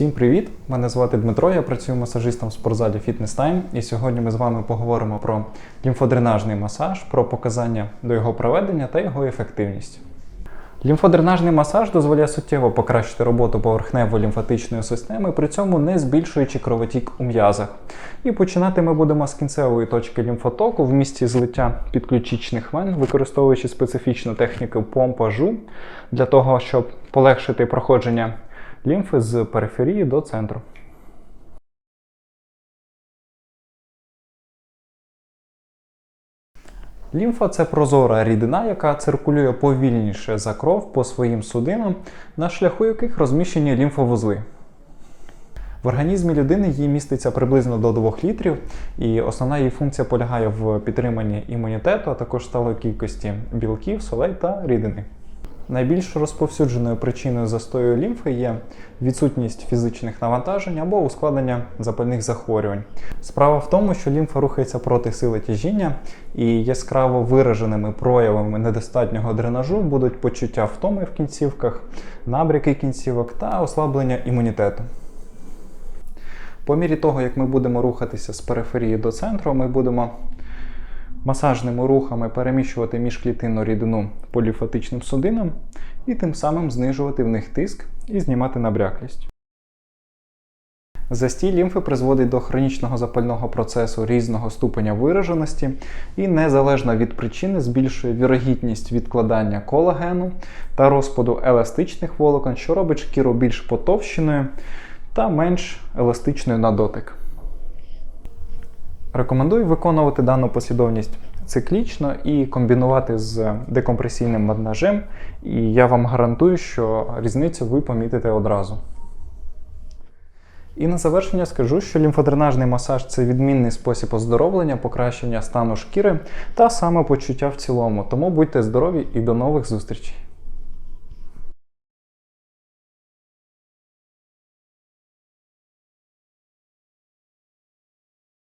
Всім привіт! Мене звати Дмитро, я працюю масажистом в спортзалі Fitness Time. І сьогодні ми з вами поговоримо про лімфодренажний масаж, про показання до його проведення та його ефективність. Лімфодренажний масаж дозволяє суттєво покращити роботу поверхнево-лімфатичної системи, при цьому не збільшуючи кровотік у м'язах. І починати ми будемо з кінцевої точки лімфотоку в місці злиття підключичних вен, використовуючи специфічну техніку помпажу для того, щоб полегшити проходження лімфи з периферії до центру. Лімфа це прозора рідина, яка циркулює повільніше за кров по своїм судинам, на шляху яких розміщені лімфовузли. В організмі людини її міститься приблизно до 2 літрів, і основна її функція полягає в підтриманні імунітету, а також сталої кількості білків, солей та рідини. Найбільш розповсюдженою причиною застою лімфи є відсутність фізичних навантажень або ускладнення запальних захворювань. Справа в тому, що лімфа рухається проти сили тяжіння, і яскраво вираженими проявами недостатнього дренажу будуть почуття втоми в кінцівках, набряки кінцівок та ослаблення імунітету. По мірі того, як ми будемо рухатися з периферії до центру, ми будемо масажними рухами переміщувати міжклітинну рідину по лімфатичним судинам і тим самим знижувати в них тиск і знімати набряклість. Застій лімфи призводить до хронічного запального процесу різного ступеня вираженості і незалежно від причини збільшує вірогідність відкладання колагену та розпаду еластичних волокон, що робить шкіру більш потовщеною та менш еластичною на дотик. Рекомендую виконувати дану послідовність циклічно і комбінувати з декомпресійним бандажем, і я вам гарантую, що різницю ви помітите одразу. І на завершення скажу, що лімфодренажний масаж це відмінний спосіб оздоровлення, покращення стану шкіри та самопочуття в цілому. Тому будьте здорові і до нових зустрічей!